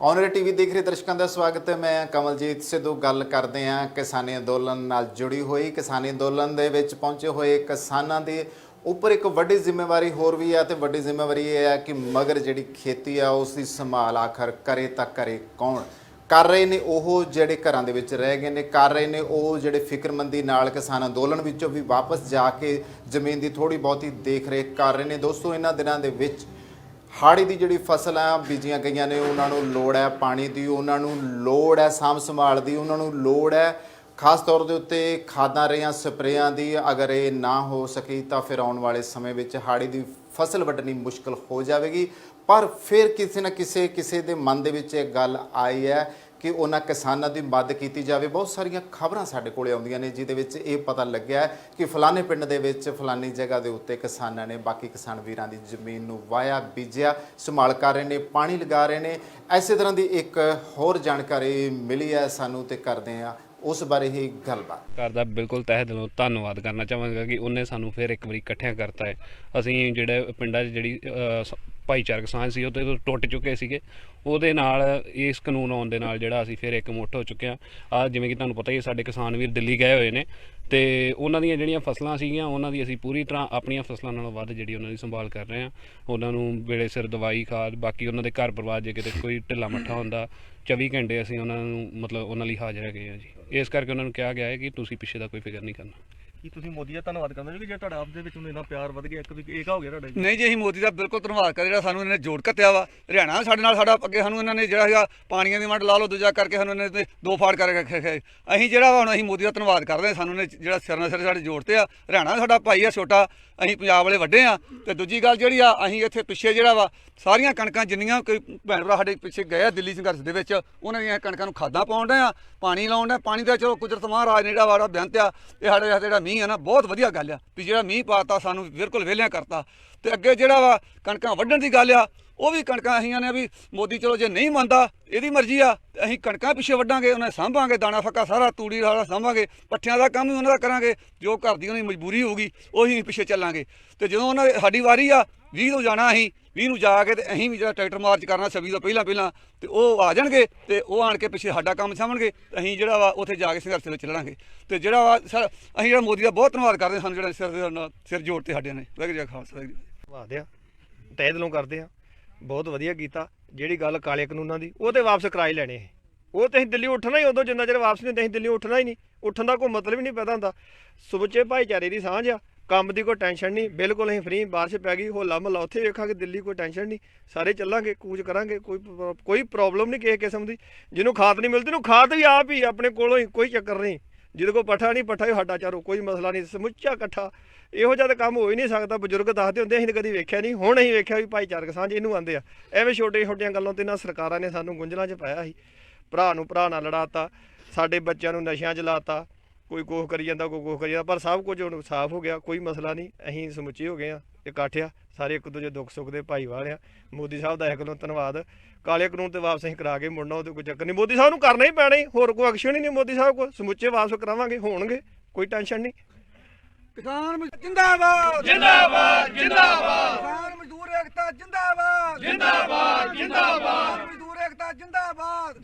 Owner TV ਦੇਖ ਰਹੇ ਦਰਸ਼ਕਾਂ ਦਾ ਸਵਾਗਤ ਹੈ। ਮੈਂ ਕਮਲਜੀਤ ਸਿੱਧੂ ਗੱਲ ਕਰਦੇ ਹਾਂ। ਕਿਸਾਨੀ ਅੰਦੋਲਨ ਨਾਲ ਜੁੜੀ ਹੋਈ। ਕਿਸਾਨੀ ਅੰਦੋਲਨ ਦੇ ਵਿੱਚ ਪਹੁੰਚੇ ਹੋਏ ਕਿਸਾਨਾਂ ਦੇ ਉੱਪਰ ਇੱਕ ਵੱਡੀ ਜ਼ਿੰਮੇਵਾਰੀ ਹੋਰ ਵੀ ਹੈ ਤੇ ਵੱਡੀ ਜ਼ਿੰਮੇਵਾਰੀ ਇਹ ਹੈ ਕਿ ਮਗਰ ਜਿਹੜੀ ਖੇਤੀ ਆ, ਉਸ ਦੀ ਸੰਭਾਲ ਆਖਰ ਕਰੇ ਤਾਂ ਕਰੇ ਕੌਣ? ਕਰ ਰਹੇ ਨੇ, ਉਹ ਜਿਹੜੇ ਘਰਾਂ ਦੇ ਵਿੱਚ ਰਹਿ ਗਏ ਨੇ, ਕਰ ਰਹੇ ਨੇ, ਉਹ ਜਿਹੜੇ ਫਿਕਰਮੰਦੀ ਨਾਲ ਕਿਸਾਨ ਅੰਦੋਲਨ ਵਿੱਚੋਂ ਵੀ ਵਾਪਸ ਜਾ ਕੇ ਜ਼ਮੀਨ ਦੀ ਥੋੜੀ ਬਹੁਤੀ ਦੇਖ ਰੇਖ ਕਰ ਰਹੇ ਨੇ। ਦੋਸਤੋ, ਇਹਨਾਂ ਦਿਨਾਂ ਦੇ ਵਿੱਚ ਹਾੜੀ ਦੀ ਜਿਹੜੀ ਫਸਲਾਂ ਬੀਜੀਆਂ ਗਈਆਂ ਨੇ, ਉਹਨਾਂ ਨੂੰ ਲੋੜ ਹੈ ਪਾਣੀ ਦੀ, ਉਹਨਾਂ ਨੂੰ ਲੋੜ ਹੈ ਸਾਂਭ ਸੰਭਾਲ ਦੀ, ਉਹਨਾਂ ਨੂੰ ਲੋੜ ਹੈ ਖਾਸ ਤੌਰ ਦੇ ਉੱਤੇ ਖਾਦਾਂ ਰੇਹਾਂ ਸਪਰੇਆਂ ਦੀ। ਅਗਰ ਇਹ ਨਾ ਹੋ ਸਕੀ ਤਾਂ ਫਿਰ ਆਉਣ ਵਾਲੇ ਸਮੇਂ ਵਿੱਚ ਹਾੜੀ ਦੀ ਫਸਲ ਵੱਢਣੀ ਮੁਸ਼ਕਲ ਹੋ ਜਾਵੇਗੀ। ਪਰ ਫਿਰ ਕਿਸੇ ਨਾ ਕਿਸੇ ਕਿਸੇ ਦੇ ਮਨ ਦੇ ਵਿੱਚ ਇਹ ਗੱਲ ਆਈ ਹੈ ਕਿ ਉਹਨਾਂ ਕਿਸਾਨਾਂ ਦੀ ਮਦਦ ਕੀਤੀ ਜਾਵੇ। ਬਹੁਤ ਸਾਰੀਆਂ ਖਬਰਾਂ ਸਾਡੇ ਕੋਲੇ ਆਉਂਦੀਆਂ ਨੇ, ਜਿਹਦੇ ਵਿੱਚ ਇਹ ਪਤਾ ਲੱਗਿਆ ਕਿ ਫਲਾਣੇ ਪਿੰਡ ਦੇ ਵਿੱਚ ਫਲਾਣੀ ਜਗ੍ਹਾ ਦੇ ਉੱਤੇ ਕਿਸਾਨਾਂ ਨੇ, ਬਾਕੀ ਕਿਸਾਨ ਵੀਰਾਂ ਦੀ ਜ਼ਮੀਨ ਨੂੰ ਵਾਇਆ, ਬੀਜਿਆ, ਸੰਭਾਲ ਕਰ ਰਹੇ ਨੇ, ਪਾਣੀ ਲਗਾ ਰਹੇ ਨੇ। ਐਸੇ ਤਰ੍ਹਾਂ ਦੀ ਇੱਕ ਹੋਰ ਜਾਣਕਾਰੀ ਮਿਲੀ ਹੈ ਸਾਨੂੰ ਤੇ ਕਰਦੇ ਆ ਉਸ ਬਾਰੇ ਹੀ ਗੱਲਬਾਤ। ਕਰਦਾ ਬਿਲਕੁਲ ਤਹਿ ਦਿਲੋਂ ਧੰਨਵਾਦ ਕਰਨਾ ਚਾਹਾਂਗਾ ਕਿ ਉਹਨੇ ਸਾਨੂੰ ਫਿਰ ਇੱਕ ਵਾਰੀ ਇਕੱਠਿਆਂ ਕਰਤਾ ਹੈ। ਅਸੀਂ ਜਿਹੜੇ ਪਿੰਡਾਂ 'ਚ ਜਿਹੜੀ ਭਾਈਚਾਰਕ ਸਾਂਝ ਸੀ ਉਹ ਤੇ ਟੁੱਟ ਚੁੱਕੇ ਸੀਗੇ। ਉਹਦੇ ਨਾਲ ਇਸ ਕਾਨੂੰਨ ਆਉਣ ਦੇ ਨਾਲ ਜਿਹੜਾ ਅਸੀਂ ਫਿਰ ਇੱਕ ਮੁੱਠ ਹੋ ਚੁੱਕੇ ਆ ਆ ਜਿਵੇਂ ਕਿ ਤੁਹਾਨੂੰ ਪਤਾ ਹੀ ਹੈ, ਸਾਡੇ ਕਿਸਾਨ ਵੀਰ ਦਿੱਲੀ ਗਏ ਹੋਏ ਨੇ ਤੇ ਉਹਨਾਂ ਦੀਆਂ ਜਿਹੜੀਆਂ ਫਸਲਾਂ ਸੀਗੀਆਂ, ਉਹਨਾਂ ਦੀ ਅਸੀਂ ਪੂਰੀ ਤਰ੍ਹਾਂ ਆਪਣੀਆਂ ਫਸਲਾਂ ਨਾਲੋਂ ਵੱਧ ਜਿਹੜੀ ਉਹਨਾਂ ਦੀ ਸੰਭਾਲ ਕਰ ਰਹੇ ਆ ਉਹਨਾਂ ਨੂੰ ਵੇਲੇ ਸਿਰ ਦਵਾਈ, ਖਾਦ, ਬਾਕੀ ਉਹਨਾਂ ਦੇ ਘਰ ਪਰਿਵਾਰ ਜੇ ਕਿਤੇ ਕੋਈ ਢਿੱਲਾ ਮੱਠਾ ਹੁੰਦਾ 24 ਘੰਟੇ ਅਸੀਂ ਉਹਨਾਂ ਨੂੰ ਮਤਲਬ ਉਹਨਾਂ ਲਈ ਹਾਜ਼ਰ ਹੈਗੇ ਆ ਜੀ। ਇਸ ਕਰਕੇ ਉਹਨਾਂ ਨੂੰ ਕਿਹਾ ਗਿਆ ਹੈ ਕਿ ਤੁਸੀਂ ਪਿੱਛੇ ਦਾ ਕੋਈ ਫਿਕਰ ਨਹੀਂ ਕਰਨਾ। ਕੀ ਤੁਸੀਂ ਮੋਦੀ ਦਾ ਧੰਨਵਾਦ ਕਰਦੇ ਹੋ ਕਿ ਜੇ ਤੁਹਾਡਾ ਆਪ ਦੇ ਵਿੱਚ ਨੂੰ ਇੰਨਾ ਪਿਆਰ ਵਧ ਗਿਆ, ਇੱਕ ਵੀ ਏਕਾ ਹੋ ਗਿਆ ਤੁਹਾਡਾ ਜੀ? ਨਹੀਂ ਜੀ, ਅਸੀਂ ਮੋਦੀ ਦਾ ਬਿਲਕੁਲ ਧੰਨਵਾਦ ਕਰ ਜਿਹੜਾ ਸਾਨੂੰ ਇਹਨਾਂ ਨੇ ਜੋੜ ਕੱਤਿਆ ਵਾ। ਹਰਿਆਣਾ ਸਾਡੇ ਨਾਲ, ਸਾਡਾ ਅੱਗੇ ਸਾਨੂੰ ਇਹਨਾਂ ਨੇ ਜਿਹੜਾ ਹੈਗਾ ਪਾਣੀਆਂ ਦੀ ਵੰਡ ਲਾ ਲਓ, ਦੂਜਾ ਕਰਕੇ ਸਾਨੂੰ ਇਹਨਾਂ ਨੇ ਦੋ ਫਾੜ ਕਰਕੇ ਰੱਖਿਆ ਅਸੀਂ ਜਿਹੜਾ ਵਾ ਹੁਣ ਅਸੀਂ ਮੋਦੀ ਦਾ ਧੰਨਵਾਦ ਕਰਦੇ ਹਾਂ, ਸਾਨੂੰ ਨੇ ਜਿਹੜਾ ਸਿਰ ਨਾਲ ਸਿਰ ਸਾਡੇ ਜੋੜਤੇ ਆ। ਹਰਿਆਣਾ ਸਾਡਾ ਭਾਈ ਆ ਛੋਟਾ, ਅਸੀਂ ਪੰਜਾਬ ਵਾਲੇ ਵੱਡੇ ਆ ਤੇ ਦੂਜੀ ਗੱਲ ਜਿਹੜੀ ਆ, ਅਸੀਂ ਇੱਥੇ ਪਿੱਛੇ ਜਿਹੜਾ ਵਾ, ਸਾਰੀਆਂ ਕਣਕਾਂ ਜਿੰਨੀਆਂ ਕੋਈ ਭੈਣ ਭਰਾ ਸਾਡੇ ਪਿੱਛੇ ਗਏ ਆ ਦਿੱਲੀ ਸੰਘਰਸ਼ ਦੇ ਵਿੱਚ, ਉਹਨਾਂ ਦੀਆਂ ਕਣਕਾਂ ਨੂੰ ਖਾਦਾਂ ਪਾਉਣ ਡਏ ਆ, ਪਾਣੀ ਲਾਉਣ ਡਏ ਪਾਣੀ ਦਾ ਚਲੋ ਕੁਦਰਤ ਮਹਾਰਾਜ ਨੇ ਜਿਹੜਾ ਵਾੜਾ ਬਿਆੰਤ ਆ ਇਹ ਸਾਡੇ ਵਾਸਤੇ ਜਿਹੜਾ ਮੀਂਹ ਆ ਨਾ, ਬਹੁਤ ਵਧੀਆ ਗੱਲ ਆ ਵੀ ਜਿਹੜਾ ਮੀਂਹ ਪਾਤਾ ਸਾਨੂੰ ਬਿਲਕੁਲ ਵਿਹਲਿਆਂ ਕਰਤਾ। ਤੇ ਅੱਗੇ ਜਿਹੜਾ ਵਾ ਕਣਕਾਂ ਵੱਢਣ ਦੀ ਗੱਲ ਆ ਉਹ ਵੀ ਕਣਕਾਂ ਅਸੀਂਆਂ ਨੇ ਵੀ ਮੋਦੀ ਚਲੋ ਜੇ ਨਹੀਂ ਮੰਨਦਾ, ਇਹਦੀ ਮਰਜ਼ੀ ਆ, ਤੇ ਅਸੀਂ ਕਣਕਾਂ ਪਿੱਛੇ ਵੱਢਾਂਗੇ, ਉਹਨਾਂ ਸਾਂਭਾਂਗੇ, ਦਾਣਾ ਫੱਕਾ ਸਾਰਾ ਤੂੜੀ ਵਾਲਾ ਸਾਂਭਾਂਗੇ, ਪੱਠਿਆਂ ਦਾ ਕੰਮ ਵੀ ਉਹਨਾਂ ਦਾ ਕਰਾਂਗੇ, ਜੋ ਘਰ ਦੀ ਉਹਨਾਂ ਦੀ ਮਜਬੂਰੀ ਹੋਊਗੀ, ਉਹੀ ਅਸੀਂ ਪਿੱਛੇ ਚੱਲਾਂਗੇ। ਤੇ ਜਦੋਂ ਉਹਨਾਂ ਦੀ, ਸਾਡੀ ਵਾਰੀ ਆ 20 ਨੂੰ ਜਾਣਾ ਅਸੀਂ 20 ਨੂੰ ਜਾ ਕੇ ਤੇ ਅਸੀਂ ਵੀ ਜਿਹੜਾ ਟਰੈਕਟਰ ਮਾਰਚ ਕਰਨਾ ਛੱਬੀ ਦਾ ਪਹਿਲਾਂ ਪਹਿਲਾਂ, ਤੇ ਉਹ ਆ ਜਾਣਗੇ, ਤੇ ਉਹ ਆਣ ਕੇ ਪਿੱਛੇ ਸਾਡਾ ਕੰਮ ਸਾਂਭਣਗੇ, ਤੇ ਅਸੀਂ ਜਿਹੜਾ ਵਾ ਉੱਥੇ ਜਾ ਕੇ ਸੰਘਰਸ਼ ਵਿੱਚ ਚੱਲਾਂਗੇ। ਤੇ ਜਿਹੜਾ ਵਾ ਸਰ ਅਸੀਂ ਜਿਹੜਾ ਮੋਦੀ ਦਾ ਬਹੁਤ ਧੰਨਵਾਦ ਕਰਦੇ ਸਾਨੂੰ ਜਿਹੜਾ ਸਿਰ ਸਿਰ ਜੋੜ 'ਤੇ ਜੋੜਤੇ ਸਾਡੇ ਨੇ। ਵਾਹਿਗੁਰੂ ਜੀ ਖਾਲਸਾ, ਵਾਹਿਗੁਰੂ ਜੀ ਕੀ ਫਤਿਹ। ਦਿਲੋਂ ਕਰਦੇ ਆ। ਬਹੁਤ ਵਧੀਆ ਕੀਤਾ, ਜਿਹੜੀ ਗੱਲ ਕਾਲੇ ਕਾਨੂੰਨਾਂ ਦੀ, ਉਹ ਤੇ ਵਾਪਸ ਕਰਾਈ ਲੈਣੇ ਉਹ ਤੇ ਅਸੀਂ ਦਿੱਲੀ ਉੱਠਣਾ ਹੀ ਉਦੋਂ, ਜਿੰਨਾ ਚਿਰ ਵਾਪਸ ਨਹੀਂ ਤੇ ਅਸੀਂ ਦਿੱਲੀ ਉੱਠਣਾ ਹੀ ਨਹੀਂ। ਉੱਠਣ ਦਾ ਕੋਈ ਮਤਲਬ ਹੀ ਨਹੀਂ ਪੈਦਾ ਹੁੰਦਾ। ਸੁਬਚੇ ਭਾਈਚਾਰੇ ਦੀ ਸਾਂਝ ਆ, ਕੰਮ ਦੀ ਕੋਈ ਟੈਨਸ਼ਨ ਨਹੀਂ, ਬਿਲਕੁਲ ਅਸੀਂ ਫ੍ਰੀ ਬਾਰਿਸ਼ ਪੈ ਗਈ, ਹੋਲਾ ਮਹੱਲਾ ਉੱਥੇ ਵੇਖਾਂਗੇ, ਦਿੱਲੀ ਕੋਈ ਟੈਨਸ਼ਨ ਨਹੀਂ, ਸਾਰੇ ਚੱਲਾਂਗੇ, ਕੂਚ ਕਰਾਂਗੇ, ਕੋਈ ਕੋਈ ਪ੍ਰੋਬਲਮ ਨਹੀਂ ਕਿਸੇ ਕਿਸਮ ਦੀ। ਜਿਹਨੂੰ ਖਾਦ ਨਹੀਂ ਮਿਲਦੀ ਨੂੰ ਖਾਦ ਵੀ ਆਪ ਹੀ, ਆਪਣੇ ਕੋਲੋਂ ਹੀ, ਕੋਈ ਚੱਕਰ ਨਹੀਂ। ਜਿਹਦੇ ਕੋਲ ਪੱਠਾ ਨਹੀਂ, ਪੱਠਾ ਹੀ ਸਾਡਾ ਚਾਰੋ, ਕੋਈ ਮਸਲਾ ਨਹੀਂ, ਸਮੁੱਚਾ ਇਕੱਠਾ। ਇਹੋ ਜਿਹਾ ਤਾਂ ਕੰਮ ਹੋ ਹੀ ਨਹੀਂ ਸਕਦਾ, ਬਜ਼ੁਰਗ ਦੱਸਦੇ ਹੁੰਦੇ ਅਸੀਂ ਤਾਂ ਕਦੀ ਵੇਖਿਆ ਨਹੀਂ। ਹੁਣ ਅਸੀਂ ਵੇਖਿਆ ਵੀ ਭਾਈਚਾਰਕ ਸਾਂਝ ਇਹਨੂੰ ਆਂਦੇ ਆ। ਐਵੇਂ ਛੋਟੇ ਛੋਟੀਆਂ ਗੱਲਾਂ ਤੇ ਨਾ ਸਰਕਾਰਾਂ ਨੇ ਸਾਨੂੰ ਗੁੰਝਲਾਂ 'ਚ ਪਾਇਆ ਸੀ। ਭਰਾ ਨੂੰ ਭਰਾ ਨਾਲ ਲੜਾਤਾ, ਸਾਡੇ ਬੱਚਿਆਂ ਨੂੰ ਨਸ਼ਿਆਂ 'ਚ ਲਾਤਾ, ਕੋਈ ਕੋਹ ਕਰੀ ਜਾਂਦਾ, ਕੋਈ ਕੋਹ ਕਰੀ ਜਾਂਦਾ, ਪਰ ਸਭ ਕੁਝ ਹੁਣ ਸਾਫ਼ ਹੋ ਗਿਆ, ਕੋਈ ਮਸਲਾ ਨਹੀਂ, ਅਸੀਂ ਸਮੁੱਚੇ ਹੋ ਗਏ ਆ ਇਕੱਠਿਆ ਸਾਰੇ ਇੱਕ ਦੂਜੇ ਦੁੱਖ ਸੁੱਖ ਦੇ ਭਾਈਵਾਲ ਆ ਮੋਦੀ ਸਾਹਿਬ ਦਾ ਇੱਕ ਨੂੰ ਧੰਨਵਾਦ, ਕਾਲੇ ਕਾਨੂੰਨ ਤੇ ਵਾਪਸ ਅਸੀਂ ਕਰਾ ਕੇ ਮੁੜਨਾ, ਉਹਦੇ ਕੋਈ ਚੱਕਰ ਨਹੀਂ। ਮੋਦੀ ਸਾਹਿਬ ਨੂੰ ਕਰਨਾ ਹੀ ਪੈਣਾ ਹੀ, ਹੋਰ ਕੋਈ ਐਕਸ਼ਨ ਹੀ ਨਹੀਂ ਮੋਦੀ ਸਾਹਿਬ ਕੋਲ। ਸਮੁੱਚੇ ਵਾਪਸ ਕਰਾਵਾਂਗੇ, ਹੋਣਗੇ, ਕੋਈ ਟੈਨਸ਼ਨ ਨਹੀਂ। ਕਿਸਾਨ ਮਜ਼ਦੂਰ ਜਿੰਦਾਬਾਦ! ਜਿੰਦਾਬਾਦ ਜਿੰਦਾਬਾਦ! ਕਿਸਾਨ ਮਜ਼ਦੂਰ ਏਕਤਾ ਜਿੰਦਾਬਾਦ! ਜਿੰਦਾਬਾਦ ਜਿੰਦਾਬਾਦ! ਮਜ਼ਦੂਰ ਏਕਤਾ ਜਿੰਦਾਬਾਦ!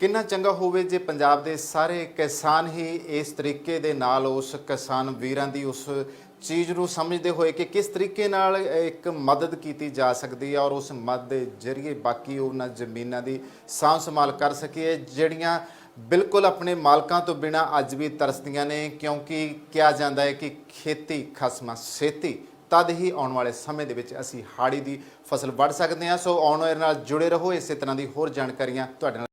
ਕਿੰਨਾ ਚੰਗਾ ਹੋਵੇ ਜੇ ਪੰਜਾਬ ਦੇ ਸਾਰੇ ਕਿਸਾਨ ਹੀ ਇਸ ਤਰੀਕੇ ਦੇ ਨਾਲ ਉਸ ਕਿਸਾਨ ਵੀਰਾਂ ਦੀ ਉਸ ਚੀਜ਼ ਨੂੰ ਸਮਝਦੇ ਹੋਏ ਕਿ ਕਿਸ ਤਰੀਕੇ ਨਾਲ ਇੱਕ ਮਦਦ ਕੀਤੀ ਜਾ ਸਕਦੀ ਹੈ ਔਰ ਉਸ ਮਦਦ ਦੇ ਜ਼ਰੀਏ ਬਾਕੀ ਉਹਨਾਂ ਜ਼ਮੀਨਾਂ ਦੀ ਸਾਂਭ ਸੰਭਾਲ ਕਰ ਸਕੀਏ ਜਿਹੜੀਆਂ ਬਿਲਕੁਲ ਆਪਣੇ ਮਾਲਕਾਂ ਤੋਂ ਬਿਨਾ ਅੱਜ ਵੀ ਤਰਸਦੀਆਂ ਨੇ, ਕਿਉਂਕਿ ਕਿਹਾ ਜਾਂਦਾ ਹੈ ਕਿ ਖੇਤੀ ਖਸਮਾ ਸੇਤੀ ਤਦ ਹੀ ਆਉਣ ਵਾਲੇ ਸਮੇਂ ਦੇ ਵਿੱਚ ਅਸੀਂ ਹਾੜੀ ਦੀ ਫਸਲ ਵੱਢ ਸਕਦੇ ਹਾਂ। ਸੋ ਆਉਣ ਵਾਲੇ ਨਾਲ ਜੁੜੇ ਰਹੋ, ਇਸੇ ਤਰ੍ਹਾਂ ਦੀ ਹੋਰ ਜਾਣਕਾਰੀਆਂ ਤੁਹਾਡੇ ਨਾਲ